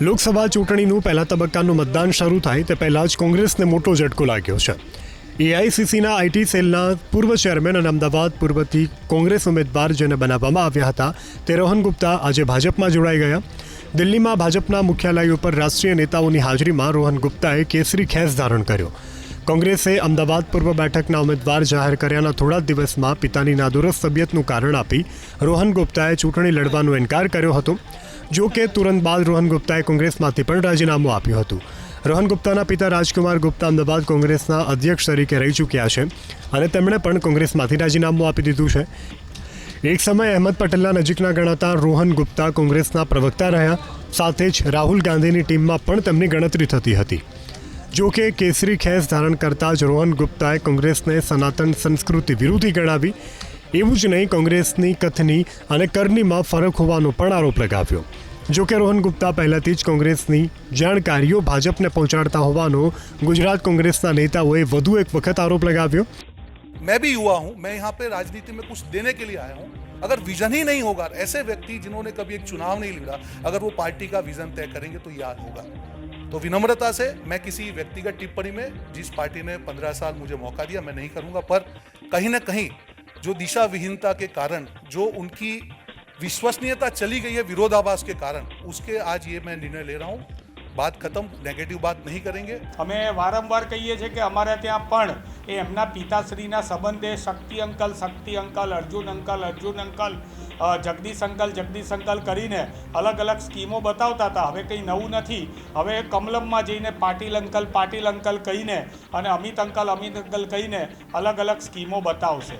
લોકસભા ચૂંટણીનું પહેલા તબક્કાનું મતદાન શરૂ થાય તે પહેલાં જ કોંગ્રેસને મોટો ઝટકો લાગ્યો છે. એઆઈસીસીના આઈટી સેલના પૂર્વ ચેરમેન અને અમદાવાદ પૂર્વથી કોંગ્રેસ ઉમેદવાર જેને બનાવવામાં આવ્યા હતા તે રોહન ગુપ્તા આજે ભાજપમાં જોડાઈ ગયા. દિલ્હીમાં ભાજપના મુખ્યાલય ઉપર રાષ્ટ્રીય નેતાઓની હાજરીમાં રોહન ગુપ્તાએ કેસરી ખેસ ધારણ કર્યો. કોંગ્રેસે અમદાવાદ પૂર્વ બેઠકના ઉમેદવાર જાહેર કર્યાના થોડા દિવસમાં પિતાની નાદુરસ્ત તબિયતનું કારણ આપી રોહન ગુપ્તાએ ચૂંટણી લડવાનો ઇનકાર કર્યો હતો. જો કે તુરંત બાદ રોહન ગુપ્તાએ કોંગ્રેસમાંથી પણ રાજીનામું આપ્યું હતું. રોહન ગુપ્તાના પિતા રાજકુમાર ગુપ્તા અમદાવાદ કોંગ્રેસના અધ્યક્ષ તરીકે રહી ચૂક્યા છે અને તેમણે પણ કોંગ્રેસમાંથી રાજીનામું આપી દીધું છે. એક સમયે અહેમદ પટેલના નજીકના ગણાતા રોહન ગુપ્તા કોંગ્રેસના પ્રવક્તા રહ્યા, સાથે જ રાહુલ ગાંધીની ટીમમાં પણ તેમની ગણતરી થતી હતી. જો કે કેસરી ખેસ ધારણ કરતા જ રોહન ગુપ્તાએ કોંગ્રેસને સનાતન સંસ્કૃતિ વિરોધી ગણાવી એવું જ નહીં કોંગ્રેસની કથની અને કરનીમાં ફરક હોવાનો પણ આરોપ લગાવ્યો જો કે રોહન ગુપ્તા પહેલાથી જ કોંગ્રેસની જાણકારીઓ ભાજપને પહોંચાડતા હોવાનો ગુજરાત કોંગ્રેસના નેતાઓએ વધુ એક વખત આરોપ લગાવ્યો मैं भी युवा हूं मैं यहाँ पे राजनीति में कुछ देने के लिए आया हूं अगर विजन ही नहीं होगा ऐसे व्यक्ति जिन्होंने कभी एक चुनाव नहीं लड़ा अगर वो पार्टी का विजन तय करेंगे तो याद होगा तो विनम्रता से मैं किसी व्यक्तिगत टिप्पणी में जिस पार्टी ने पंद्रह साल मुझे मौका दिया मैं नहीं करूंगा पर कहीं ना कहीं जो दिशा विहीनता के कारण जो उनकी विश्वसनीयता चली गई है विरोधाभास के कारण उसके आज ये मैं निर्णय ले रहा हूँ बात खत्म नेगेटिव बात नहीं करेंगे અમે વારંવાર કહીએ છીએ કે અમારે ત્યાં પણ એ એમના પિતાશ્રીના સંબંધે Shakti uncle Shakti uncle Arjun uncle Arjun uncle અ, જગદીશ અંકલ જગદીશ અંકલ કરીને અલગ અલગ સ્કીમો બતાવતા હતા હવે કંઈ નવું નથી હવે કમલમમાં જઈને પાટીલ અંકલ પાટીલ અંકલ કહીને અને અમિત અંકલ અમિત અંકલ કહીને અલગ અલગ સ્કીમો બતાવશે